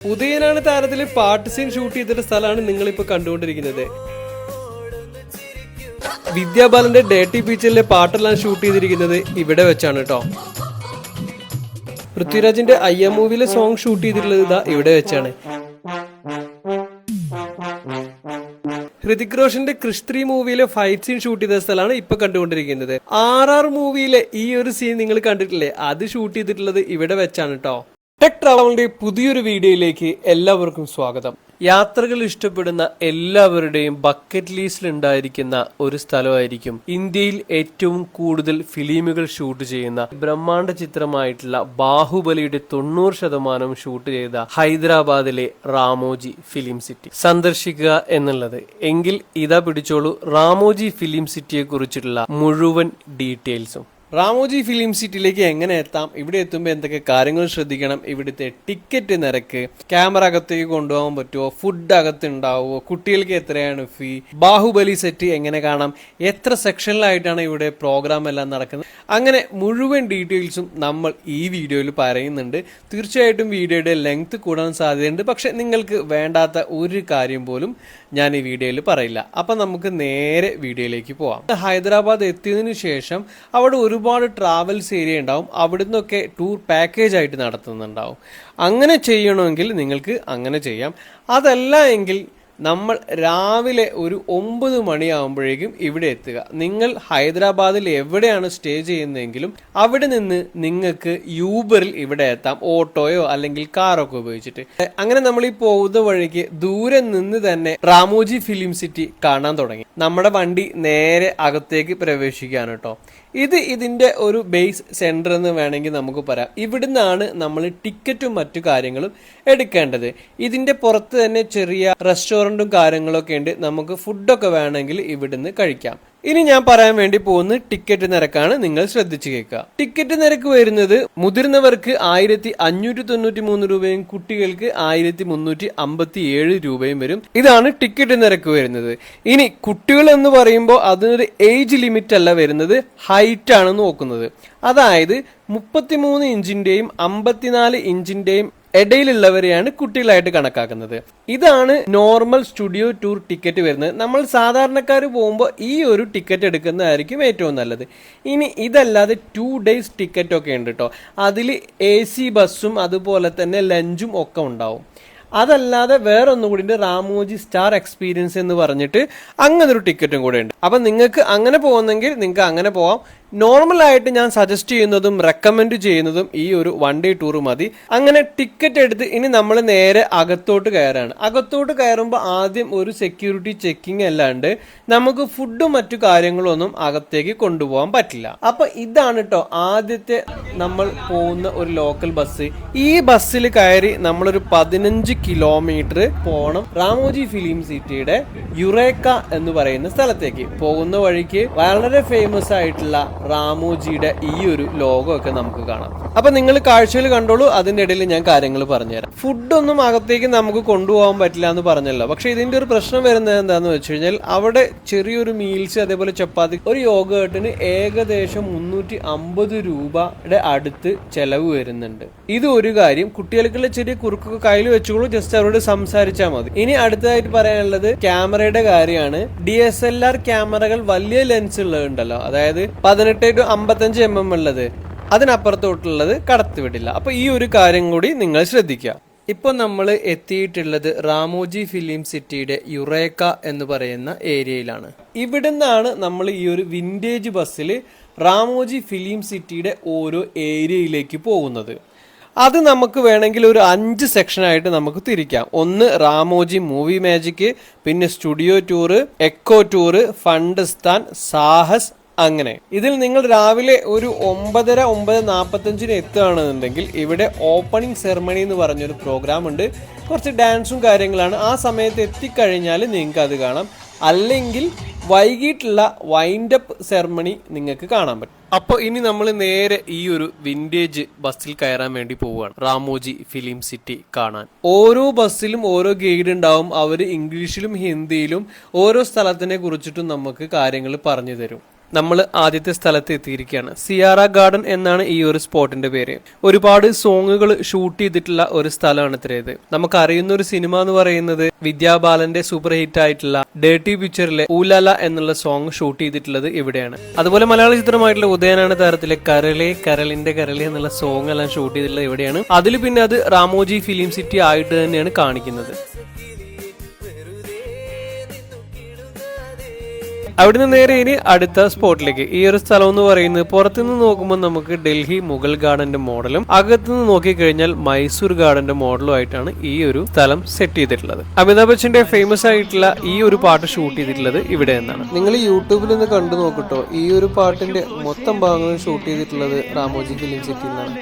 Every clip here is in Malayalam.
ഉദയനാണ് താരത്തിൽ പാട്ട് സീൻ ഷൂട്ട് ചെയ്തിട്ട സ്ഥലമാണ് നിങ്ങൾ ഇപ്പൊ കണ്ടുകൊണ്ടിരിക്കുന്നത്. വിദ്യാബാലന്റെ ഡേട്ടി ബീച്ചിലെ പാട്ടെല്ലാം ഷൂട്ട് ചെയ്തിരിക്കുന്നത് ഇവിടെ വെച്ചാണ് കേട്ടോ പൃഥ്വിരാജിന്റെ അയ്യ മൂവിയിലെ സോങ് ഷൂട്ട് ചെയ്തിട്ടുള്ളത് ഇവിടെ വെച്ചാണ്. ഹൃതിക് റോഷന്റെ ക്രിസ്ത്രി മൂവിയിലെ ഫൈറ്റ് സീൻ ഷൂട്ട് ചെയ്ത സ്ഥലമാണ് ഇപ്പൊ കണ്ടുകൊണ്ടിരിക്കുന്നത്. ആർ ആർ മൂവിയിലെ ഈ ഒരു സീൻ നിങ്ങൾ കണ്ടിട്ടില്ലേ? അത് ഷൂട്ട് ചെയ്തിട്ടുള്ളത് ഇവിടെ വെച്ചാണ് കേട്ടോ ടെക് ട്രാവലിന്റെ പുതിയൊരു വീഡിയോയിലേക്ക് എല്ലാവർക്കും സ്വാഗതം. യാത്രകൾ ഇഷ്ടപ്പെടുന്ന എല്ലാവരുടെയും ബക്കറ്റ് ലിസ്റ്റിൽ ഉണ്ടായിരിക്കുന്ന ഒരു സ്ഥലമായിരിക്കും ഇന്ത്യയിൽ ഏറ്റവും കൂടുതൽ ഫിലിമുകൾ ഷൂട്ട് ചെയ്യുന്ന ബ്രഹ്മാണ്ഡ ചിത്രമായിട്ടുള്ള ബാഹുബലിയുടെ തൊണ്ണൂറ് ശതമാനം ഷൂട്ട് ചെയ്ത ഹൈദരാബാദിലെ റാമോജി ഫിലിം സിറ്റി. സന്ദർശിക്കുക എന്നുള്ളത്. എങ്കിൽ ഇതാ പിടിച്ചോളൂ റാമോജി ഫിലിം സിറ്റിയെ കുറിച്ചിട്ടുള്ള മുഴുവൻ ഡീറ്റെയിൽസും. റാമോജി ഫിലിം സിറ്റിയിലേക്ക് എങ്ങനെ എത്താം? ഇവിടെ എത്തുമ്പോൾ എന്തൊക്കെ കാര്യങ്ങൾ ശ്രദ്ധിക്കണം? ഇവിടുത്തെ ടിക്കറ്റ് നിരക്ക് ക്യാമറ അകത്തേക്ക് കൊണ്ടുപോകാൻ പറ്റുമോ ഫുഡ് അകത്ത് ഉണ്ടാവുമോ കുട്ടികൾക്ക് എത്രയാണ് ഫീ ബാഹുബലി സെറ്റ് എങ്ങനെ കാണാം? എത്ര സെക്ഷനിലായിട്ടാണ് ഇവിടെ പ്രോഗ്രാം എല്ലാം നടക്കുന്നത്? അങ്ങനെ മുഴുവൻ ഡീറ്റെയിൽസും നമ്മൾ ഈ വീഡിയോയിൽ പറയുന്നുണ്ട്. തീർച്ചയായിട്ടും വീഡിയോയുടെ ലെങ്ത് കൂടാൻ സാധ്യതയുണ്ട്. പക്ഷെ നിങ്ങൾക്ക് വേണ്ടാത്ത ഒരു കാര്യം പോലും ഞാൻ ഈ വീഡിയോയിൽ പറയില്ല. അപ്പം നമുക്ക് നേരെ വീഡിയോയിലേക്ക് പോവാം. ഹൈദരാബാദ് എത്തിയതിനു ശേഷം അവിടെ ഒരുപാട് ട്രാവൽസ് ഏരിയ ഉണ്ടാവും. അവിടെ നിന്നൊക്കെ ടൂർ പാക്കേജ് ആയിട്ട് നടത്തുന്നുണ്ടാവും. അങ്ങനെ ചെയ്യണമെങ്കിൽ നിങ്ങൾക്ക് അങ്ങനെ ചെയ്യാം. അതല്ല എങ്കിൽ നമ്മൾ രാവിലെ ഒരു ഒമ്പത് മണിയാകുമ്പോഴേക്കും ഇവിടെ എത്തുക. നിങ്ങൾ ഹൈദരാബാദിൽ എവിടെയാണ് സ്റ്റേ ചെയ്യുന്നതെങ്കിലും അവിടെ നിന്ന് നിങ്ങൾക്ക് യൂബറിൽ ഇവിടെ എത്താം. ഓട്ടോയോ അല്ലെങ്കിൽ കാറൊക്കെ ഉപയോഗിച്ചിട്ട്. അങ്ങനെ നമ്മൾ ഈ പോകുന്ന വഴിക്ക് ദൂരെ നിന്ന് തന്നെ റാമോജി ഫിലിം സിറ്റി കാണാൻ തുടങ്ങി. നമ്മുടെ വണ്ടി നേരെ അകത്തേക്ക് പ്രവേശിക്കുകയാണ് കേട്ടോ. ഇത് ഇതിന്റെ ഒരു ബേസ് സെന്റർ എന്ന് വേണമെങ്കിൽ നമുക്ക് പറയാം. ഇവിടുന്നാണ് നമ്മൾ ടിക്കറ്റും മറ്റു കാര്യങ്ങളും എടുക്കേണ്ടത്. ഇതിന്റെ പുറത്ത് തന്നെ ചെറിയ റെസ്റ്റോറന്റും കാര്യങ്ങളൊക്കെ ഉണ്ട്. നമുക്ക് ഫുഡൊക്കെ വേണമെങ്കിൽ ഇവിടുന്ന് കഴിക്കാം. ഇനി ഞാൻ പറയാൻ വേണ്ടി പോകുന്ന ടിക്കറ്റ് നിരക്കാണ്. നിങ്ങൾ ശ്രദ്ധിച്ചു കേൾക്കുക. ടിക്കറ്റ് നിരക്ക് വരുന്നത് മുതിർന്നവർക്ക് ആയിരത്തി അഞ്ഞൂറ്റി തൊണ്ണൂറ്റി മൂന്ന് രൂപയും കുട്ടികൾക്ക് ആയിരത്തി മുന്നൂറ്റി അമ്പത്തി ഏഴ് രൂപയും വരും. ഇതാണ് ടിക്കറ്റ് നിരക്ക് വരുന്നത്. ഇനി കുട്ടികൾ എന്ന് പറയുമ്പോൾ അതിനൊരു ഏജ് ലിമിറ്റ് അല്ല വരുന്നത്. ഹൈറ്റ് ആണ് നോക്കുന്നത്. അതായത് മുപ്പത്തിമൂന്ന് ഇഞ്ചിന്റെയും അമ്പത്തിനാല് ഇഞ്ചിന്റെയും ഇടയിലുള്ളവരെയാണ് കുട്ടികളായിട്ട് കണക്കാക്കുന്നത്. ഇതാണ് നോർമൽ സ്റ്റുഡിയോ ടൂർ ടിക്കറ്റ് വരുന്നത്. നമ്മൾ സാധാരണക്കാർ പോകുമ്പോൾ ഈ ഒരു ടിക്കറ്റ് എടുക്കുന്നതായിരിക്കും ഏറ്റവും നല്ലത്. ഇനി ഇതല്ലാതെ ടു ഡേയ്സ് ടിക്കറ്റ് ഒക്കെ ഉണ്ട് കേട്ടോ അതിൽ എ സി ബസ്സും അതുപോലെ തന്നെ ലഞ്ചും ഒക്കെ ഉണ്ടാവും. അതല്ലാതെ വേറെ ഒന്നും കൂടി ഉണ്ട്. റാമോജി സ്റ്റാർ എക്സ്പീരിയൻസ് എന്ന് പറഞ്ഞിട്ട് അങ്ങനെ ഒരു ടിക്കറ്റും കൂടെ ഉണ്ട്. അപ്പം നിങ്ങൾക്ക് അങ്ങനെ പോകുന്നെങ്കിൽ നിങ്ങൾക്ക് അങ്ങനെ പോവാം. നോർമൽ ആയിട്ട് ഞാൻ സജസ്റ്റ് ചെയ്യുന്നതും റെക്കമെൻഡ് ചെയ്യുന്നതും ഈ ഒരു വൺ ഡേ ടൂർ മതി. അങ്ങനെ ടിക്കറ്റ് എടുത്ത് ഇനി നമ്മൾ നേരെ അകത്തോട്ട് കയറാണ്. അകത്തോട്ട് കയറുമ്പോൾ ആദ്യം ഒരു സെക്യൂരിറ്റി ചെക്കിംഗ് അല്ലാണ്ട് നമുക്ക് ഫുഡും മറ്റു കാര്യങ്ങളൊന്നും അകത്തേക്ക് കൊണ്ടുപോകാൻ പറ്റില്ല. അപ്പൊ ഇതാണ് കേട്ടോ ആദ്യത്തെ നമ്മൾ പോകുന്ന ഒരു ലോക്കൽ ബസ് ഈ ബസ്സിൽ കയറി നമ്മളൊരു പതിനഞ്ച് കിലോമീറ്റർ പോകണം രാമോജി ഫിലിം സിറ്റിയുടെ യുറേക്ക എന്ന് പറയുന്ന സ്ഥലത്തേക്ക്. പോകുന്ന വഴിക്ക് വളരെ ഫേമസ് ആയിട്ടുള്ള റാമോജിയുടെ ഈ ഒരു ലോഗോ ഒക്കെ നമുക്ക് കാണാം. അപ്പൊ നിങ്ങൾ കാഴ്ചയിൽ കണ്ടോളൂ അതിന്റെ ഇടയിൽ ഞാൻ കാര്യങ്ങൾ പറഞ്ഞുതരാം. ഫുഡൊന്നും അകത്തേക്ക് നമുക്ക് കൊണ്ടുപോകാൻ പറ്റില്ല എന്ന് പറഞ്ഞല്ലോ. പക്ഷെ ഇതിന്റെ ഒരു പ്രശ്നം വരുന്നത് എന്താന്ന് വെച്ച് കഴിഞ്ഞാൽ അവിടെ ചെറിയൊരു മീൽസ് അതേപോലെ ചപ്പാത്തി ഒരു യോഗേട്ടിന് ഏകദേശം മുന്നൂറ്റി അമ്പത് രൂപയുടെ അടുത്ത് ചെലവ് വരുന്നുണ്ട്. ഇത് ഒരു കാര്യം കുട്ടികൾക്കുള്ള ചെറിയ കുറുക്കൊക്കെ കയ്യിൽ വെച്ചോളൂ ജസ്റ്റ് അവരോട് സംസാരിച്ചാൽ മതി. ഇനി അടുത്തതായിട്ട് പറയാനുള്ളത് ക്യാമറയുടെ കാര്യമാണ്. ഡി എസ് എൽ ആർ ക്യാമറകൾ വലിയ ലെൻസ് ഉള്ളതുണ്ടല്ലോ. അതായത് പതിനെട്ട് ടു അമ്പത്തഞ്ച് എം എം ഉള്ളത്. അതിനപ്പുറത്തോട്ടുള്ളത് കടത്തിവിടില്ല. അപ്പൊ ഈ ഒരു കാര്യം കൂടി നിങ്ങൾ ശ്രദ്ധിക്കുക. ഇപ്പൊ നമ്മൾ എത്തിയിട്ടുള്ളത് റാമോജി ഫിലിം സിറ്റിയുടെ യുറേക്ക എന്ന് പറയുന്ന ഏരിയയിലാണ്. ഇവിടുന്നാണ് നമ്മൾ ഈ ഒരു വിന്റേജ് ബസ്സിൽ റാമോജി ഫിലിം സിറ്റിയുടെ ഓരോ ഏരിയയിലേക്ക് പോകുന്നത്. അത് നമുക്ക് വേണമെങ്കിൽ ഒരു അഞ്ച് സെക്ഷനായിട്ട് നമുക്ക് തിരിക്കാം. ഒന്ന് റാമോജി മൂവി മാജിക് പിന്നെ studio tour eco tour Fundustan Sahas അങ്ങനെ. ഇതിൽ നിങ്ങൾ രാവിലെ ഒരു ഒമ്പതര ഒമ്പത് നാൽപ്പത്തഞ്ചിന് എത്തുകയാണെന്നുണ്ടെങ്കിൽ ഇവിടെ ഓപ്പണിംഗ് സെറമണി എന്ന് പറഞ്ഞൊരു പ്രോഗ്രാം ഉണ്ട്. കുറച്ച് ഡാൻസും കാര്യങ്ങളാണ്. ആ സമയത്ത് എത്തിക്കഴിഞ്ഞാൽ നിങ്ങൾക്ക് അത് കാണാം. അല്ലെങ്കിൽ വൈകിട്ടുള്ള വൈൻഡ് അപ്പ് സെറമണി നിങ്ങൾക്ക് കാണാൻ പറ്റും. അപ്പോൾ ഇനി നമ്മൾ നേരെ ഈ ഒരു വിന്റേജ് ബസ്സിൽ കയറാൻ വേണ്ടി പോവുകയാണ്. റാമോജി ഫിലിം സിറ്റി കാണാൻ. ഓരോ ബസ്സിലും ഓരോ ഗൈഡ് ഉണ്ടാവും. അവർ ഇംഗ്ലീഷിലും ഹിന്ദിയിലും ഓരോ സ്ഥലത്തിനെ കുറിച്ചിട്ടും നമുക്ക് കാര്യങ്ങൾ പറഞ്ഞു തരും. നമ്മൾ ആദ്യത്തെ സ്ഥലത്ത് എത്തിയിരിക്കുകയാണ്. സിയാറ ഗാർഡൻ എന്നാണ് ഈ ഒരു സ്പോട്ടിന്റെ പേര്. ഒരുപാട് സോങ്ങുകൾ ഷൂട്ട് ചെയ്തിട്ടുള്ള ഒരു സ്ഥലമാണ് ഇത്രയത് നമുക്ക് അറിയുന്ന ഒരു സിനിമ എന്ന് പറയുന്നത് വിദ്യാബാലന്റെ സൂപ്പർ ഹിറ്റ് ആയിട്ടുള്ള ഡേർട്ടി പിക്ചറിലെ ഊലാല എന്നുള്ള സോങ് ഷൂട്ട് ചെയ്തിട്ടുള്ളത് ഇവിടെയാണ്. അതുപോലെ മലയാള ചിത്രമായിട്ടുള്ള ഉദയനാണ് താരത്തിലെ കരളെ കരളിന്റെ കരളെ എന്നുള്ള സോങ് എല്ലാം ഷൂട്ട് ചെയ്തിട്ടുള്ളത് ഇവിടെയാണ്. അതിൽ പിന്നെ അത് റാമോജി ഫിലിം സിറ്റി ആയിട്ട് തന്നെയാണ് കാണിക്കുന്നത്. അവിടുന്ന് നേരെ ഇനി അടുത്ത സ്പോട്ടിലേക്ക്. ഈ ഒരു സ്ഥലം എന്ന് പറയുന്നത് പുറത്തുനിന്ന് നോക്കുമ്പോൾ നമുക്ക് ഡൽഹി മുഗൾ ഗാർഡന്റെ മോഡലും അകത്തുനിന്ന് നോക്കിക്കഴിഞ്ഞാൽ മൈസൂർ ഗാർഡന്റെ മോഡലും ആയിട്ടാണ് ഈ ഒരു സ്ഥലം സെറ്റ് ചെയ്തിട്ടുള്ളത്. അമിതാഭ് ബച്ചന്റെ ഫേമസ് ആയിട്ടുള്ള ഈ ഒരു പാട്ട് ഷൂട്ട് ചെയ്തിട്ടുള്ളത് ഇവിടെ നിന്നാണ്. നിങ്ങൾ യൂട്യൂബിൽ നിന്ന് കണ്ടു നോക്കട്ടോ. ഈ ഒരു പാട്ടിന്റെ മൊത്തം ഭാഗങ്ങളും ഷൂട്ട് ചെയ്തിട്ടുള്ളത് റാമോജി ഫിലിം സിറ്റിയിൽ നിന്നാണ്.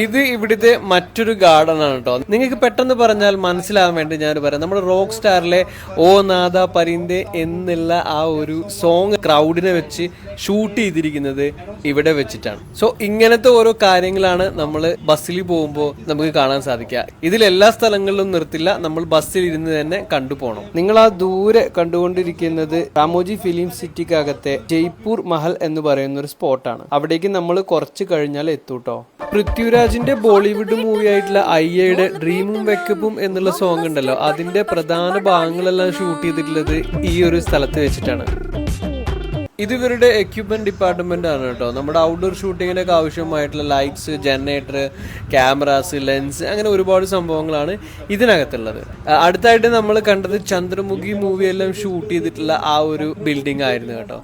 ഇത് ഇവിടുത്തെ മറ്റൊരു ഗാർഡൻ ആണ് കേട്ടോ നിങ്ങൾക്ക് പെട്ടെന്ന് പറഞ്ഞാൽ മനസ്സിലാവാൻ വേണ്ടി ഞാൻ പറയാം. നമ്മുടെ റോക്ക് സ്റ്റാറിലെ ഓ നാദ പരിന്തെ എന്നുള്ള ആ ഒരു സോങ് ക്രൗഡിനെ വെച്ച് ഷൂട്ട് ചെയ്തിരിക്കുന്നത് ഇവിടെ വെച്ചിട്ടാണ്. സോ ഇങ്ങനത്തെ ഓരോ കാര്യങ്ങളാണ് നമ്മൾ ബസ്സിൽ പോകുമ്പോൾ നമുക്ക് കാണാൻ സാധിക്കുക. ഇതിൽ എല്ലാ സ്ഥലങ്ങളിലും നിർത്തില്ല. നമ്മൾ ബസ്സിൽ ഇരുന്ന് തന്നെ കണ്ടുപോകണം നിങ്ങൾ ആ ദൂരെ കണ്ടുകൊണ്ടിരിക്കുന്നത് രാമോജി ഫിലിം സിറ്റിക്കകത്തെ ജയ്പൂർ മഹൽ എന്ന് പറയുന്ന ഒരു സ്പോട്ടാണ് അവിടേക്ക് നമ്മൾ കുറച്ച് കഴിഞ്ഞാൽ എത്തൂട്ടോ. പൃഥ്വിരാജിന്റെ ബോളിവുഡ് മൂവി ആയിട്ടുള്ള അയ്യയുടെ ഡ്രീമും വെക്കപ്പും എന്നുള്ള സോങ് ഉണ്ടല്ലോ അതിന്റെ പ്രധാന ഭാഗങ്ങളെല്ലാം ഷൂട്ട് ചെയ്തിട്ടുള്ളത് ഈ ഒരു സ്ഥലത്ത് വെച്ചിട്ടാണ് ഇത് ഇവരുടെ എക്യുപ്മെന്റ് ഡിപ്പാർട്ട്മെന്റ് ആണ് കേട്ടോ നമ്മുടെ ഔട്ട്ഡോർ ഷൂട്ടിങ്ങിനൊക്കെ ആവശ്യമായിട്ടുള്ള ലൈറ്റ്സ് ജനറേറ്റർ ക്യാമറാസ് ലെൻസ് അങ്ങനെ ഒരുപാട് സംഭവങ്ങളാണ് ഇതിനകത്തുള്ളത് അടുത്തായിട്ട് നമ്മൾ കണ്ടത് ചന്ദ്രമുഖി മൂവി എല്ലാം ഷൂട്ട് ചെയ്തിട്ടുള്ള ആ ഒരു ബിൽഡിംഗ് ആയിരുന്നു കേട്ടോ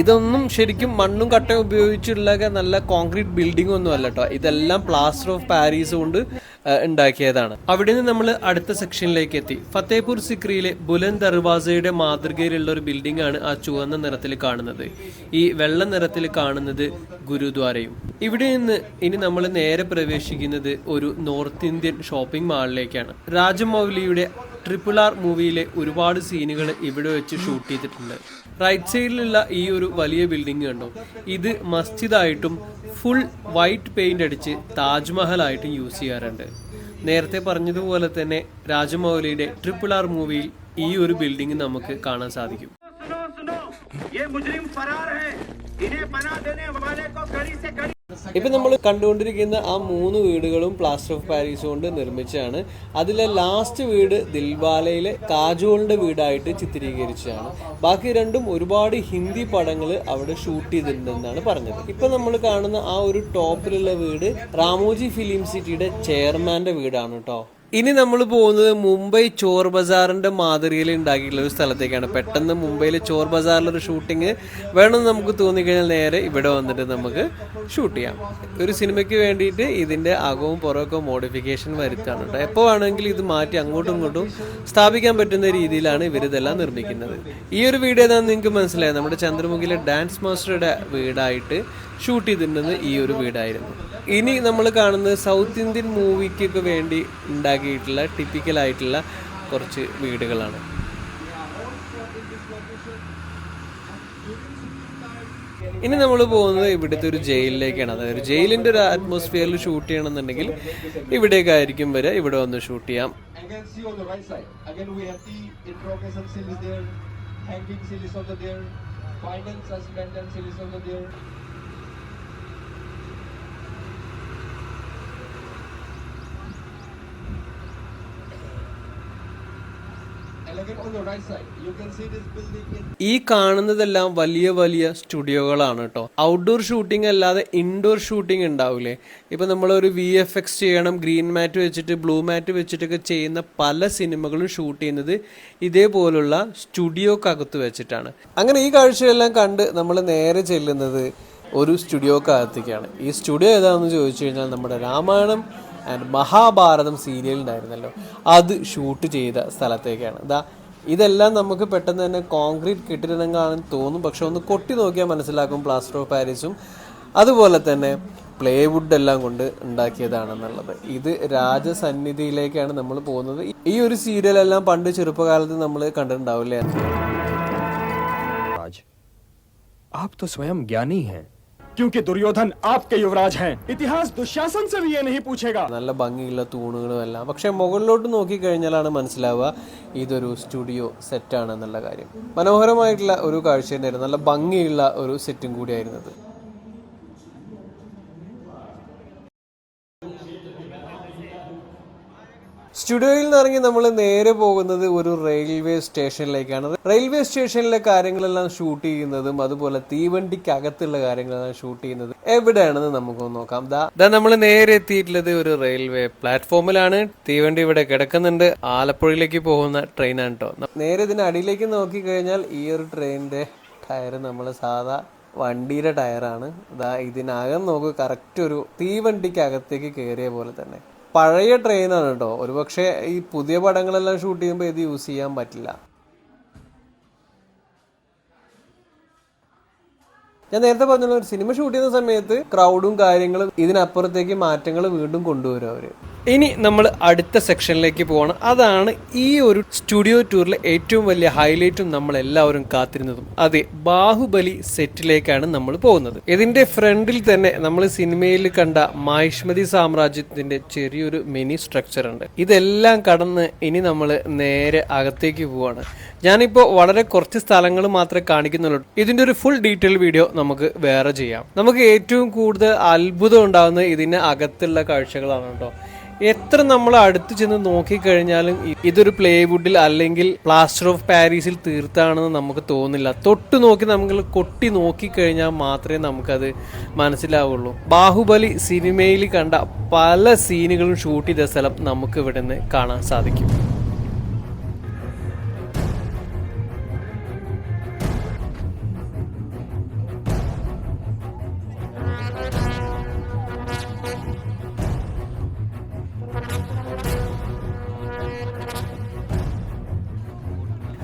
ഇതൊന്നും ശരിക്കും മണ്ണും കട്ടയും ഉപയോഗിച്ചുള്ള നല്ല കോൺക്രീറ്റ് ബിൽഡിംഗ് ഒന്നും അല്ല കേട്ടോ ഇതെല്ലാം പ്ലാസ്റ്റർ ഓഫ് പാരീസ് കൊണ്ട് ഉണ്ടാക്കിയതാണ്. അവിടെ നിന്ന് നമ്മൾ അടുത്ത സെക്ഷനിലേക്ക് എത്തി. ഫത്തേപൂർ സിക്രിയിലെ ബുലൻ ദർവാസയുടെ മാതൃകയിലുള്ള ഒരു ബിൽഡിംഗ് ആണ് ആ ചുവന്ന നിറത്തിൽ കാണുന്നത്. ഈ വെള്ള നിറത്തിൽ കാണുന്നത് ഗുരുദ്വാരയും. ഇവിടെ നിന്ന് ഇനി നമ്മൾ നേരെ പ്രവേശിക്കുന്നത് ഒരു നോർത്ത് ഇന്ത്യൻ ഷോപ്പിംഗ് മാളിലേക്കാണ് രാജമൗലിയുടെ ട്രിപ്പിൾ ആർ മൂവിയിലെ ഒരുപാട് സീനുകൾ ഇവിടെ വെച്ച് ഷൂട്ട് ചെയ്തിട്ടുണ്ട്. റൈറ്റ് സൈഡിലുള്ള ഈ ഒരു വലിയ ബിൽഡിംഗ് കണ്ടോ? ഇത് മസ്ജിദായിട്ടും ഫുൾ വൈറ്റ് പെയിന്റ് അടിച്ച് താജ്മഹലായിട്ടും യൂസ് ചെയ്യാറുണ്ട്. നേരത്തെ പറഞ്ഞതുപോലെ തന്നെ രാജമൗലിയുടെ ട്രിപ്പിൾ ആർ മൂവിയിൽ ഈ ഒരു ബിൽഡിംഗ് നമുക്ക് കാണാൻ സാധിക്കും. സുനോ സുനോ ഇപ്പൊ നമ്മൾ കണ്ടുകൊണ്ടിരിക്കുന്ന ആ മൂന്ന് വീടുകളും പ്ലാസ്റ്റർ ഓഫ് പാരീസ് കൊണ്ട് നിർമ്മിച്ചതാണ്. അതിലെ ലാസ്റ്റ് വീട് ദിൽബാലയിലെ കാജോളിന്റെ വീടായിട്ട് ചിത്രീകരിച്ചതാണ്. ബാക്കി രണ്ടും ഒരുപാട് ഹിന്ദി പടങ്ങൾ അവിടെ ഷൂട്ട് ചെയ്തിട്ടുണ്ടെന്നാണ് പറഞ്ഞത്. ഇപ്പൊ നമ്മൾ കാണുന്ന ആ ഒരു ടോപ്പിലുള്ള വീട് റാമോജി ഫിലിം സിറ്റിയുടെ ചെയർമാന്റെ വീടാണ് കേട്ടോ ഇനി നമ്മൾ പോകുന്നത് മുംബൈ ചോർ ബസാറിന്റെ മാതൃകയിൽ ഉണ്ടാക്കിയിട്ടുള്ള ഒരു സ്ഥലത്തേക്കാണ്. പെട്ടെന്ന് മുംബൈയിലെ ചോർ ബസാറിലൊരു ഷൂട്ടിങ് വേണമെന്ന് നമുക്ക് തോന്നിക്കഴിഞ്ഞാൽ നേരെ ഇവിടെ വന്നിട്ട് നമുക്ക് ഷൂട്ട് ചെയ്യാം. ഒരു സിനിമയ്ക്ക് വേണ്ടിയിട്ട് ഇതിന്റെ അകവും പുറമൊക്കെ മോഡിഫിക്കേഷൻ വരുത്താണ് കേട്ടോ. എപ്പോൾ വേണമെങ്കിലും ഇത് മാറ്റി അങ്ങോട്ടും ഇങ്ങോട്ടും സ്ഥാപിക്കാൻ പറ്റുന്ന രീതിയിലാണ് ഇവരിതെല്ലാം നിർമ്മിക്കുന്നത്. ഈ ഒരു വീഡിയോ ഏതാണ് നിങ്ങൾക്ക് മനസ്സിലായത് നമ്മുടെ ചന്ദ്രമുഖിയിലെ ഡാൻസ് മാസ്റ്ററുടെ വീടായിട്ട് ഷൂട്ട് ചെയ്തിട്ടുണ്ടെന്ന് ഈ ഒരു വീടായിരുന്നു. ഇനി നമ്മൾ കാണുന്നത് സൗത്ത് ഇന്ത്യൻ മൂവിക്കൊക്കെ വേണ്ടി ഉണ്ടാക്കിയിട്ടുള്ള ടിപ്പിക്കൽ ആയിട്ടുള്ള കുറച്ച് വീടുകളാണ്. ഇനി നമ്മൾ പോകുന്നത് ഇവിടുത്തെ ഒരു ജയിലിലേക്കാണ്. അതായത് ഒരു ജയിലിന്റെ ഒരു അറ്റ്മോസ്ഫിയറിൽ ഷൂട്ട് ചെയ്യണമെന്നുണ്ടെങ്കിൽ ഇവിടേക്കായിരിക്കും വരെ ഇവിടെ വന്ന് ഷൂട്ട് ചെയ്യാം. Hanging is also there, final there. ഈ കാണുന്നതെല്ലാം വലിയ വലിയ സ്റ്റുഡിയോകളാണ് കേട്ടോ. ഔട്ട്ഡോർ ഷൂട്ടിംഗ് അല്ലാതെ ഇൻഡോർ ഷൂട്ടിംഗ് ഉണ്ടാവില്ലേ ഇപ്പൊ നമ്മൾ ഒരു വി എഫ് എക്സ് ചെയ്യണം ഗ്രീൻ മാറ്റ് വെച്ചിട്ട് ബ്ലൂ മാറ്റ് വെച്ചിട്ടൊക്കെ ചെയ്യുന്ന പല സിനിമകളും ഷൂട്ട് ചെയ്യുന്നത് ഇതേപോലുള്ള സ്റ്റുഡിയോക്കകത്ത് വെച്ചിട്ടാണ്. അങ്ങനെ ഈ കാഴ്ചയെല്ലാം കണ്ട് നമ്മൾ നേരെ ചെല്ലുന്നത് ഒരു സ്റ്റുഡിയോക്കകത്തേക്കാണ്. ഈ സ്റ്റുഡിയോ ഏതാണെന്ന് ചോദിച്ചു കഴിഞ്ഞാൽ നമ്മുടെ രാമായണം ആൻഡ് മഹാഭാരതം സീരിയൽ ഉണ്ടായിരുന്നല്ലോ അത് ഷൂട്ട് ചെയ്ത സ്ഥലത്തേക്കാണ് ഇതാ ഇതെല്ലാം നമുക്ക് പെട്ടെന്ന് തന്നെ കോൺക്രീറ്റ് കെട്ടിടങ്ങളാണെന്ന് തോന്നും പക്ഷെ ഒന്ന് കൊട്ടി നോക്കിയാൽ മനസ്സിലാക്കും പ്ലാസ്റ്റർ ഓഫ് പാരീസും അതുപോലെ തന്നെ പ്ലേവുഡ് എല്ലാം കൊണ്ട് ഉണ്ടാക്കിയതാണെന്നുള്ളത് ഇത് രാജസന്നിധിയിലേക്കാണ് നമ്മൾ പോകുന്നത് ഈ ഒരു സീരിയൽ എല്ലാം പണ്ട് ചെറുപ്പകാലത്ത് നമ്മൾ കണ്ടിട്ടുണ്ടാവില്ലേ राज आप तो स्वयं ज्ञानी हैं ക്യൂങ്കി ദുര്യോധൻ ആപ്കെ യുവരാജ് ഹൈ ഇതിഹാസ് ദുശാസൻ സെ വിയെ നഹി പൂछेगा നല്ല ഭംഗിയുള്ള തൂണുകളും എല്ലാം. പക്ഷേ മുകളിലോട്ട് നോക്കി കഴിഞ്ഞാലാണ് മനസ്സിലാവുക ഇതൊരു സ്റ്റുഡിയോ സെറ്റ് ആണെന്നുള്ള കാര്യം. മനോഹരമായിട്ടുള്ള ഒരു കാഴ്ച തന്നെയായിരുന്നു. നല്ല ഭംഗിയുള്ള ഒരു സെറ്റും കൂടിയായിരുന്നത് സ്റ്റുഡിയോയിൽ നിന്ന് ഇറങ്ങി നമ്മൾ നേരെ പോകുന്നത് ഒരു റെയിൽവേ സ്റ്റേഷനിലേക്കാണ്. റെയിൽവേ സ്റ്റേഷനിലെ കാര്യങ്ങളെല്ലാം ഷൂട്ട് ചെയ്യുന്നതും അതുപോലെ തീവണ്ടിക്ക് അകത്തുള്ള കാര്യങ്ങളെല്ലാം ഷൂട്ട് ചെയ്യുന്നത് എവിടെയാണെന്ന് നമുക്കൊന്ന് നോക്കാം. ദാ നമ്മൾ നേരെ എത്തിയിട്ടുള്ളത് ഒരു റെയിൽവേ പ്ലാറ്റ്ഫോമിലാണ്. തീവണ്ടി ഇവിടെ കിടക്കുന്നുണ്ട്. ആലപ്പുഴയിലേക്ക് പോകുന്ന ട്രെയിനാണ് കേട്ടോ നേരെ ഇതിന് അടിയിലേക്ക് നോക്കി കഴിഞ്ഞാൽ ഈ ഒരു ട്രെയിനിന്റെ ടയർ നമ്മൾ സാധാ വണ്ടിയുടെ ടയറാണ് ഇതാ ഇതിനകം നോക്ക് കറക്റ്റ് ഒരു തീവണ്ടിക്ക് അകത്തേക്ക് കയറിയ പോലെ തന്നെ. പഴയ ട്രെയിനാണ് കേട്ടോ ഒരുപക്ഷെ ഈ പുതിയ പടങ്ങളെല്ലാം ഷൂട്ട് ചെയ്യുമ്പോൾ ഇത് യൂസ് ചെയ്യാൻ പറ്റില്ല. ഞാൻ നേരത്തെ പറഞ്ഞല്ലോ ഒരു സിനിമ ഷൂട്ട് ചെയ്യുന്ന സമയത്ത് ക്രൗഡും കാര്യങ്ങളും ഇതിനപ്പുറത്തേക്ക് മാറ്റങ്ങൾ വീണ്ടും കൊണ്ടുവരും അവർ. ഇനി നമ്മൾ അടുത്ത സെക്ഷനിലേക്ക് പോകണം അതാണ് ഈ ഒരു സ്റ്റുഡിയോ ടൂറിലെ ഏറ്റവും വലിയ ഹൈലൈറ്റും നമ്മൾ എല്ലാവരും കാത്തിരുന്നതും. അതെ ബാഹുബലി സെറ്റിലേക്കാണ് നമ്മൾ പോകുന്നത്. ഇതിന്റെ ഫ്രണ്ടിൽ തന്നെ നമ്മൾ സിനിമയിൽ കണ്ട മാഹിഷ്മതി സാമ്രാജ്യത്തിന്റെ ചെറിയൊരു മിനി സ്ട്രക്ചർ ഉണ്ട്. ഇതെല്ലാം കടന്ന് ഇനി നമ്മൾ നേരെ അകത്തേക്ക് പോവാണ്. ഞാനിപ്പോൾ വളരെ കുറച്ച് സ്ഥലങ്ങൾ മാത്രമേ കാണിക്കുന്നുള്ളൂ. ഇതിന്റെ ഒരു ഫുൾ ഡീറ്റെയിൽ വീഡിയോ നമുക്ക് വേറെ ചെയ്യാം. നമുക്ക് ഏറ്റവും കൂടുതൽ അത്ഭുതം ഉണ്ടാകുന്നത് ഇതിന് അകത്തുള്ള കാഴ്ചകളാണ് കേട്ടോ. എത്ര നമ്മൾ അടുത്ത് ചെന്ന് നോക്കിക്കഴിഞ്ഞാലും ഇതൊരു പ്ലേവുഡിൽ അല്ലെങ്കിൽ പ്ലാസ്റ്റർ ഓഫ് പാരീസിൽ തീർത്താണെന്ന് നമുക്ക് തോന്നില്ല തൊട്ട് നോക്കി നമ്മൾ കൊട്ടി നോക്കിക്കഴിഞ്ഞാൽ മാത്രമേ നമുക്കത് മനസ്സിലാവുള്ളൂ. ബാഹുബലി സിനിമയിൽ കണ്ട പല സീനുകളും ഷൂട്ട് ചെയ്ത സ്ഥലം നമുക്ക് ഇവിടെ നിന്ന് കാണാൻ സാധിക്കും.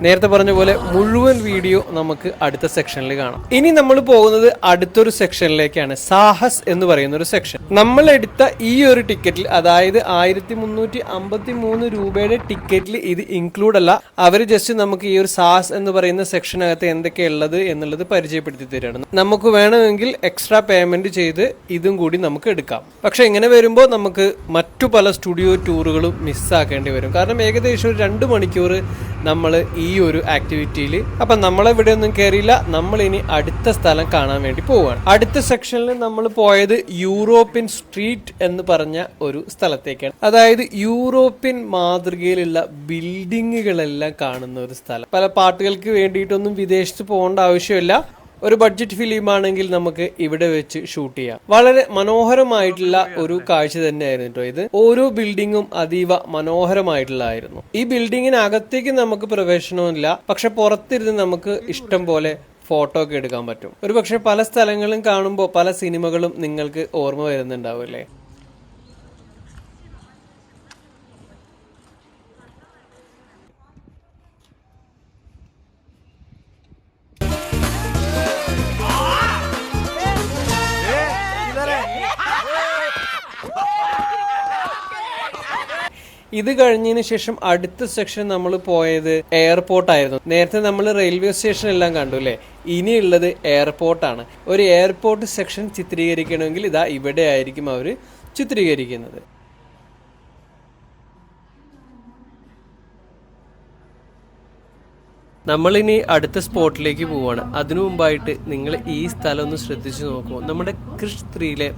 നേരത്തെ പറഞ്ഞ പോലെ മുഴുവൻ വീഡിയോ നമുക്ക് അടുത്ത സെക്ഷനിൽ കാണാം. ഇനി നമ്മൾ പോകുന്നത് അടുത്തൊരു സെക്ഷനിലേക്കാണ്. സാഹസ് എന്ന് പറയുന്ന ഒരു സെക്ഷൻ. നമ്മൾ എടുത്ത ഈ ഒരു ടിക്കറ്റിൽ അതായത് ആയിരത്തി മുന്നൂറ്റി അമ്പത്തി മൂന്ന് രൂപയുടെ ടിക്കറ്റിൽ ഇത് ഇൻക്ലൂഡ് അല്ല. അവർ ജസ്റ്റ് നമുക്ക് ഈ ഒരു സാഹസ് എന്ന് പറയുന്ന സെക്ഷനകത്ത് എന്തൊക്കെയുള്ളത് എന്നുള്ളത് പരിചയപ്പെടുത്തി തരികയാണ് നമുക്ക് വേണമെങ്കിൽ എക്സ്ട്രാ പേയ്മെന്റ് ചെയ്ത് ഇതും കൂടി നമുക്ക് എടുക്കാം. പക്ഷെ ഇങ്ങനെ വരുമ്പോൾ നമുക്ക് മറ്റു പല സ്റ്റുഡിയോ ടൂറുകളും മിസ്സാക്കേണ്ടി വരും. കാരണം ഏകദേശം ഒരു രണ്ട് മണിക്കൂർ നമ്മൾ ഈ ഒരു ആക്ടിവിറ്റിയിൽ അപ്പം നമ്മളെവിടെ ഒന്നും കയറിയില്ല നമ്മൾ ഇനി അടുത്ത സ്ഥലം കാണാൻ വേണ്ടി പോവുകയാണ് അടുത്ത സെക്ഷനിൽ നമ്മൾ പോയത് യൂറോപ്യൻ സ്ട്രീറ്റ് എന്ന് പറഞ്ഞ ഒരു സ്ഥലത്തേക്കാണ്. അതായത് യൂറോപ്യൻ മാതൃകയിലുള്ള ബിൽഡിങ്ങുകളെല്ലാം കാണുന്ന ഒരു സ്ഥലം. പല പാട്ടുകൾക്ക് വേണ്ടിയിട്ടൊന്നും വിദേശത്ത് പോകേണ്ട ആവശ്യമില്ല. ഒരു ബഡ്ജറ്റ് ഫിലിം ആണെങ്കിൽ നമുക്ക് ഇവിടെ വെച്ച് ഷൂട്ട് ചെയ്യാം. വളരെ മനോഹരമായിട്ടുള്ള ഒരു കാഴ്ച തന്നെയായിരുന്നു കേട്ടോ ഇത്. ഓരോ ബിൽഡിങ്ങും അതീവ മനോഹരമായിട്ടുള്ളതായിരുന്നു. ഈ ബിൽഡിങ്ങിനകത്തേക്ക് നമുക്ക് പ്രവേശനമില്ല പക്ഷെ പുറത്തിരുന്ന് നമുക്ക് ഇഷ്ടം പോലെ ഫോട്ടോ ഒക്കെ എടുക്കാൻ പറ്റും. ഒരു പക്ഷെ പല സ്ഥലങ്ങളും കാണുമ്പോൾ പല സിനിമകളും നിങ്ങൾക്ക് ഓർമ്മ വരുന്നുണ്ടാവും അല്ലേ? ഇത് കഴിഞ്ഞതിന് ശേഷം അടുത്ത സെക്ഷൻ നമ്മൾ പോയത് എയർപോർട്ടായിരുന്നു നേരത്തെ നമ്മൾ റെയിൽവേ സ്റ്റേഷൻ എല്ലാം കണ്ടു അല്ലേ ഇനിയുള്ളത് എയർപോർട്ടാണ് ഒരു എയർപോർട്ട് സെക്ഷൻ ചിത്രീകരിക്കണമെങ്കിൽ ഇതാ ഇവിടെ ആയിരിക്കും അവർ ചിത്രീകരിക്കുന്നത്. നമ്മളിനി അടുത്ത സ്പോട്ടിലേക്ക് പോവാണ്. അതിനു മുമ്പായിട്ട് നിങ്ങൾ ഈ സ്ഥലം ഒന്ന് ശ്രദ്ധിച്ചു നോക്കുമോ നമ്മുടെ ക്രിഷ് ത്രീയിലെ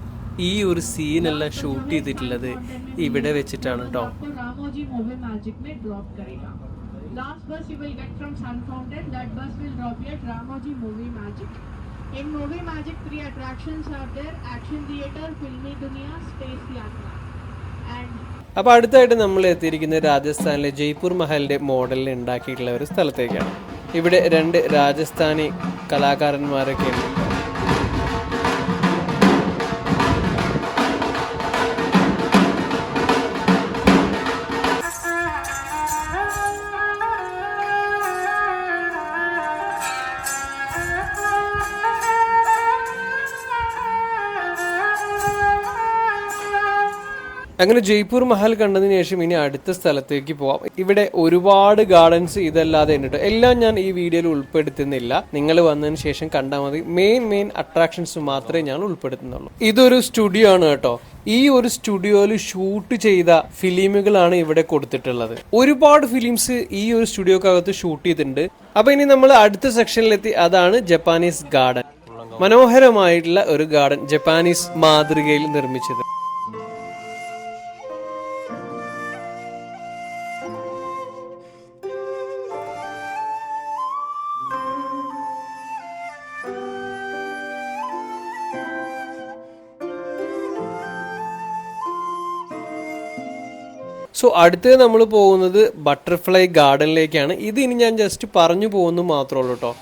ഈ ഒരു സീനെല്ലാം ഷൂട്ട് ചെയ്തിട്ടുള്ളത് ഇവിടെ വെച്ചിട്ടാണ് കേട്ടോ आपको रामोजी मूवी मैजिक में ड्रॉप करेगा last bus you will get from sun fountain that bus will drop you at Ramoji movie magic in movie magic three attractions are there action theater filmy dunia space yatra and അപ്പോൾ അടുത്തായിട്ട് നമ്മൾ എത്തിയിരിക്കുന്നത് രാജസ്ഥാനിലെ ജയ്പൂർ മഹലിന്റെ മോഡലിൽ ഉണ്ടാക്കിയിട്ടുള്ള ഒരു സ്ഥലത്തേക്കാണ് ഇവിടെ രണ്ട് രാജസ്ഥാനി കലാകാരന്മാരൊക്കെ ഉണ്ട് അങ്ങനെ ജയ്പൂർ മഹൽ കണ്ടതിന് ശേഷം ഇനി അടുത്ത സ്ഥലത്തേക്ക് പോവാം. ഇവിടെ ഒരുപാട് ഗാർഡൻസ് ഇതല്ലാതെ ഉണ്ട് എല്ലാം ഞാൻ ഈ വീഡിയോയിൽ ഉൾപ്പെടുത്തുന്നില്ല. നിങ്ങൾ വന്നതിന് ശേഷം കണ്ടാൽ മതി. മെയിൻ മെയിൻ അട്രാക്ഷൻസ് മാത്രമേ ഞാൻ ഉൾപ്പെടുത്തുന്നുള്ളൂ. ഇതൊരു സ്റ്റുഡിയോ ആണ് കേട്ടോ. ഈ ഒരു സ്റ്റുഡിയോയിൽ ഷൂട്ട് ചെയ്ത ഫിലിമുകളാണ് ഇവിടെ കൊടുത്തിട്ടുള്ളത്. ഒരുപാട് ഫിലിംസ് ഈ ഒരു സ്റ്റുഡിയോക്കകത്ത് ഷൂട്ട് ചെയ്തിട്ടുണ്ട്. അപ്പൊ ഇനി നമ്മൾ അടുത്ത സെക്ഷനിലെത്തി അതാണ് ജപ്പാനീസ് ഗാർഡൻ മനോഹരമായിട്ടുള്ള ഒരു ഗാർഡൻ ജപ്പാനീസ് മാതൃകയിൽ നിർമ്മിച്ചത്. സോ അടുത്തത് നമ്മൾ പോകുന്നത് ബട്ടർഫ്ലൈ ഗാർഡനിലേക്കാണ് ഇത് ഇനി ഞാൻ ജസ്റ്റ് പറഞ്ഞു പോകുന്നു മാത്രമേ ഉള്ളൂ കേട്ടോ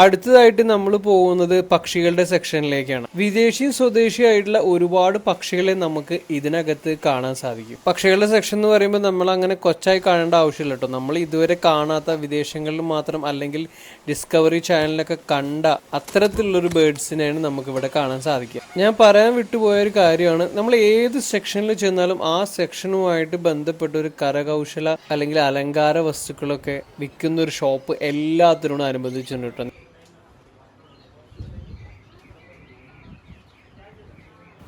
അടുത്തതായിട്ട് നമ്മൾ പോകുന്നത് പക്ഷികളുടെ സെക്ഷനിലേക്കാണ്. വിദേശിയും സ്വദേശിയായിട്ടുള്ള ഒരുപാട് പക്ഷികളെ നമുക്ക് ഇതിനകത്ത് കാണാൻ സാധിക്കും. പക്ഷികളുടെ സെക്ഷൻ എന്ന് പറയുമ്പോൾ നമ്മൾ അങ്ങനെ കൊച്ചായി കാണേണ്ട ആവശ്യമില്ല കേട്ടോ. നമ്മൾ ഇതുവരെ കാണാത്ത വിദേശങ്ങളിൽ മാത്രം അല്ലെങ്കിൽ ഡിസ്കവറി ചാനലിലൊക്കെ കണ്ട അത്തരത്തിലുള്ളൊരു ബേഡ്സിനെയാണ് നമുക്ക് ഇവിടെ കാണാൻ സാധിക്കുക. ഞാൻ പറയാൻ വിട്ടുപോയ ഒരു കാര്യമാണ്. നമ്മൾ ഏത് സെക്ഷനിൽ ചെന്നാലും ആ സെക്ഷനുമായിട്ട് ബന്ധപ്പെട്ട ഒരു കരകൗശല അല്ലെങ്കിൽ അലങ്കാര വസ്തുക്കളൊക്കെ വിൽക്കുന്ന ഒരു ഷോപ്പ് എല്ലാത്തിനോടും അനുബന്ധിച്ചിട്ടുണ്ട് കേട്ടോ.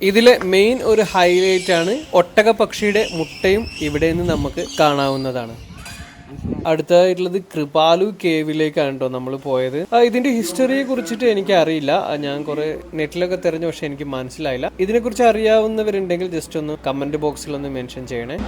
ഇതിലെ മെയിൻ ഒരു ഹൈലൈറ്റ് ആണ് ഒട്ടക പക്ഷിയുടെ മുട്ടയും ഇവിടെ നിന്ന് നമുക്ക് കാണാവുന്നതാണ്. അടുത്തതായിട്ടുള്ളത് കൃപാലു കേവിലേക്കാണ് കേട്ടോ നമ്മൾ പോയത്. ഇതിന്റെ ഹിസ്റ്ററിയെ കുറിച്ചിട്ട് എനിക്ക് അറിയില്ല ഞാൻ കുറെ നെറ്റിലൊക്കെ തിരഞ്ഞു പക്ഷെ എനിക്ക് മനസ്സിലായില്ല. ഇതിനെക്കുറിച്ച് അറിയാവുന്നവരുണ്ടെങ്കിൽ ജസ്റ്റ് ഒന്ന് കമന്റ് ബോക്സിൽ ഒന്ന് മെൻഷൻ ചെയ്യണേ.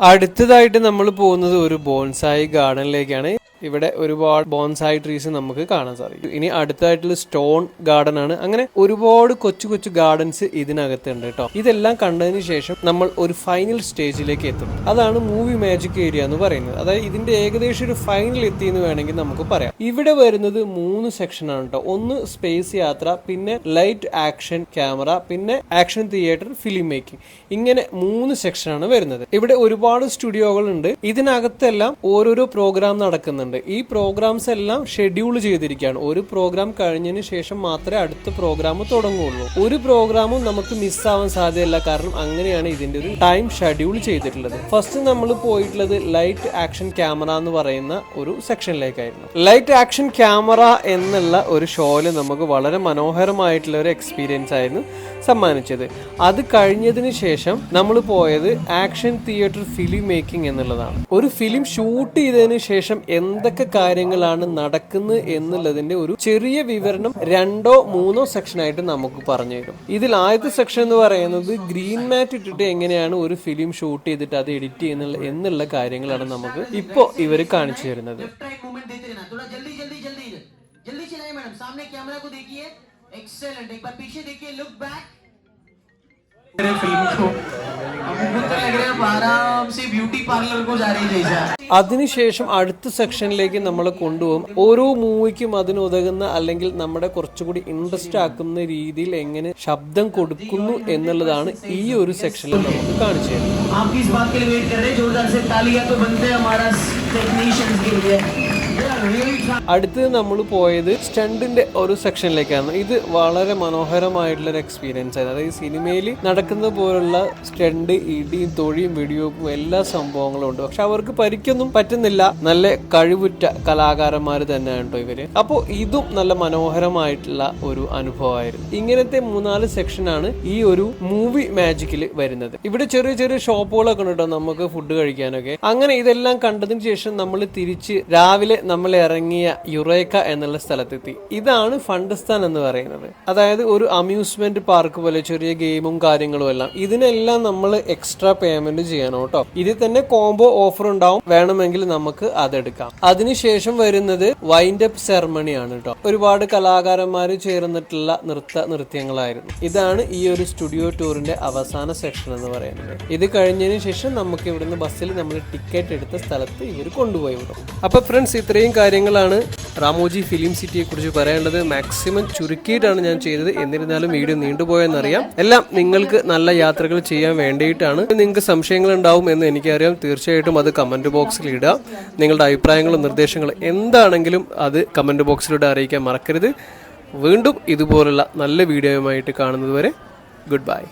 അടുത്തതായിട്ട് നമ്മൾ പോകുന്നത് ഒരു ബോൺസായി ഗാർഡനിലേക്കാണ് ഇവിടെ ഒരുപാട് ബോൺസായി ട്രീസ് നമുക്ക് കാണാൻ സാധിക്കും. ഇനി അടുത്തായിട്ടുള്ള സ്റ്റോൺ ഗാർഡൻ ആണ്. അങ്ങനെ ഒരുപാട് കൊച്ചു കൊച്ചു ഗാർഡൻസ് ഇതിനകത്തുണ്ട് കേട്ടോ. ഇതെല്ലാം കണ്ടതിന് ശേഷം നമ്മൾ ഒരു ഫൈനൽ സ്റ്റേജിലേക്ക് എത്തും. അതാണ് മൂവി മാജിക് ഏരിയ എന്ന് പറയുന്നത്. അതായത് ഇതിന്റെ ഏകദേശം ഒരു ഫൈനൽ എത്തി എന്ന് വേണമെങ്കിൽ നമുക്ക് പറയാം. ഇവിടെ വരുന്നത് മൂന്ന് സെക്ഷൻ ആണ് കേട്ടോ. ഒന്ന് സ്പേസ് യാത്ര പിന്നെ ലൈറ്റ് ആക്ഷൻ ക്യാമറ പിന്നെ ആക്ഷൻ തിയേറ്റർ ഫിലിം മേക്കിംഗ്. ഇങ്ങനെ മൂന്ന് സെക്ഷനാണ് വരുന്നത്. ഇവിടെ ഒരുപാട് സ്റ്റുഡിയോകൾ ഉണ്ട് ഇതിനകത്തെല്ലാം ഓരോരോ പ്രോഗ്രാം നടക്കുന്നുണ്ട്. ഈ പ്രോഗ്രാംസ് എല്ലാം ഷെഡ്യൂൾ ചെയ്തിരിക്കുകയാണ്. ഒരു പ്രോഗ്രാം കഴിഞ്ഞതിന് ശേഷം മാത്രമേ അടുത്ത പ്രോഗ്രാം തുടങ്ങുള്ളൂ ഒരു പ്രോഗ്രാമും നമുക്ക് മിസ്സാവാൻ സാധ്യതയില്ല. കാരണം അങ്ങനെയാണ് ഇതിന്റെ ഒരു ടൈം ഷെഡ്യൂൾ ചെയ്തിട്ടുള്ളത്. ഫസ്റ്റ് നമ്മൾ പോയിട്ടുള്ളത് ലൈറ്റ് ആക്ഷൻ ക്യാമറ എന്ന് പറയുന്ന ഒരു സെക്ഷനിലേക്കായിരുന്നു ലൈറ്റ് ആക്ഷൻ ക്യാമറ എന്നുള്ള ഒരു ഷോയിൽ നമുക്ക് വളരെ മനോഹരമായിട്ടുള്ള ഒരു എക്സ്പീരിയൻസ് ആയിരുന്നു സമ്മാനിച്ചത്. അത് കഴിഞ്ഞതിന് ശേഷം നമ്മൾ പോയത് ആക്ഷൻ തിയേറ്റർ ഫിലിം മേക്കിംഗ് എന്നുള്ളതാണ്. ഒരു ഫിലിം ഷൂട്ട് ചെയ്തതിന് ശേഷം എന്തൊക്കെ കാര്യങ്ങളാണ് നടക്കുന്നത് എന്നുള്ളതിന്റെ ഒരു ചെറിയ വിവരണം രണ്ടോ മൂന്നോ സെക്ഷൻ ആയിട്ട് നമുക്ക് പറഞ്ഞു തരും ഇതിൽ ആദ്യത്തെ സെക്ഷൻ എന്ന് പറയുന്നത് ഗ്രീൻ മാറ്റ് ഇട്ടിട്ട് എങ്ങനെയാണ് ഒരു ഫിലിം ഷൂട്ട് ചെയ്തിട്ട് അത് എഡിറ്റ് ചെയ്യുന്നുള്ള എന്നുള്ള കാര്യങ്ങളാണ് നമുക്ക് ഇപ്പോ ഇവർ കാണിച്ചു തരുന്നത് ट्रैक मूवमेंट देते रहना थोड़ा जल्दी जल्दी जल्दी जल्दी चलाइए मैडम सामने कैमरा को देखिए एक्सेलेंट एक बार पीछे देखिए लुक बैक फिल्म को അതിനുശേഷം അടുത്ത സെക്ഷനിലേക്ക് നമ്മൾ കൊണ്ടുപോകും. ഓരോ മൂവിക്കും അതിനുതകുന്ന അല്ലെങ്കിൽ നമ്മുടെ കുറച്ചുകൂടി ഇൻട്രസ്റ്റ് ആക്കുന്ന രീതിയിൽ എങ്ങനെ ശബ്ദം കൊടുക്കുന്നു എന്നുള്ളതാണ് ഈ ഒരു സെക്ഷനിൽ നമുക്ക് കാണിച്ചു തരുന്നത്. അടുത്തത് നമ്മൾ പോയത് സ്റ്റണ്ടിന്റെ ഒരു സെക്ഷനിലേക്കാണ്. ഇത് വളരെ മനോഹരമായിട്ടുള്ള ഒരു എക്സ്പീരിയൻസ് ആയിരുന്നു. അതായത് സിനിമയിൽ നടക്കുന്ന പോലുള്ള സ്റ്റണ്ട് ഇടിയും തൊഴിയും വെടിവെപ്പും എല്ലാ സംഭവങ്ങളും ഉണ്ട്. പക്ഷെ അവർക്ക് പരിക്കൊന്നും പറ്റുന്നില്ല. നല്ല കഴിവുറ്റ കലാകാരന്മാർ തന്നെയാണ് കേട്ടോ ഇവർ. അപ്പോൾ ഇതും നല്ല മനോഹരമായിട്ടുള്ള ഒരു അനുഭവമായിരുന്നു. ഇങ്ങനത്തെ മൂന്നാൽ സെക്ഷനാണ് ഈ ഒരു മൂവി മാജിക്കിൽ വരുന്നത്. ഇവിടെ ചെറിയ ചെറിയ ഷോപ്പുകളൊക്കെ ഉണ്ട് കേട്ടോ നമുക്ക് ഫുഡ് കഴിക്കാനൊക്കെ. അങ്ങനെ ഇതെല്ലാം കണ്ടതിന് ശേഷം നമ്മൾ തിരിച്ച് രാവിലെ നമ്മൾ ഇറങ്ങിയ യുറേക്ക എന്നുള്ള സ്ഥലത്തെത്തി. ഇതാണ് ഫണ്ടസ്ഥാൻ എന്ന് പറയുന്നത്. അതായത് ഒരു അമ്യൂസ്മെന്റ് പാർക്ക് പോലെ ചെറിയ ഗെയിമും കാര്യങ്ങളും എല്ലാം. ഇതിനെല്ലാം നമ്മൾ എക്സ്ട്രാ പേയ്മെന്റ് ചെയ്യണം കേട്ടോ. ഇതിൽ തന്നെ കോംബോ ഓഫർ ഉണ്ടാവും. വേണമെങ്കിൽ നമുക്ക് അതെടുക്കാം. അതിനുശേഷം വരുന്നത് വൈൻഡ് അപ്പ് സെറമണി ആണ് കേട്ടോ. ഒരുപാട് കലാകാരന്മാർ ചേർന്നിട്ടുള്ള നൃത്ത നൃത്യങ്ങളായിരുന്നു. ഇതാണ് ഈ ഒരു സ്റ്റുഡിയോ ടൂറിന്റെ അവസാന സെക്ഷൻ എന്ന് പറയുന്നത്. ഇത് കഴിഞ്ഞതിന് ശേഷം നമുക്ക് ഇവിടുന്ന് ബസ്സിൽ നമ്മൾ ടിക്കറ്റ് എടുത്ത സ്ഥലത്ത് ഇവർ കൊണ്ടുപോയി വിടും. അപ്പൊ ഫ്രണ്ട്സ് ഇത്ര ഇത്രയും കാര്യങ്ങളാണ് റാമോജി ഫിലിം സിറ്റിയെ കുറിച്ച് പറയാനുള്ളത്. മാക്സിമം ചുരുക്കിയിട്ടാണ് ഞാൻ ചെയ്തത്. എന്നിരുന്നാലും വീഡിയോ നീണ്ടുപോയെന്നറിയാം. എല്ലാം നിങ്ങൾക്ക് നല്ല യാത്രകൾ ചെയ്യാൻ വേണ്ടിയിട്ടാണ്. നിങ്ങൾക്ക് സംശയങ്ങൾ ഉണ്ടാവും എന്ന് എനിക്കറിയാം. തീർച്ചയായിട്ടും അത് കമന്റ് ബോക്സിൽ ഇടുക. നിങ്ങളുടെ അഭിപ്രായങ്ങളും നിർദ്ദേശങ്ങളും എന്താണെങ്കിലും അത് കമന്റ് ബോക്സിലൂടെ അറിയിക്കാൻ മറക്കരുത്. വീണ്ടും ഇതുപോലുള്ള നല്ല വീഡിയോയുമായിട്ട് കാണുന്നതുവരെ ഗുഡ് ബൈ.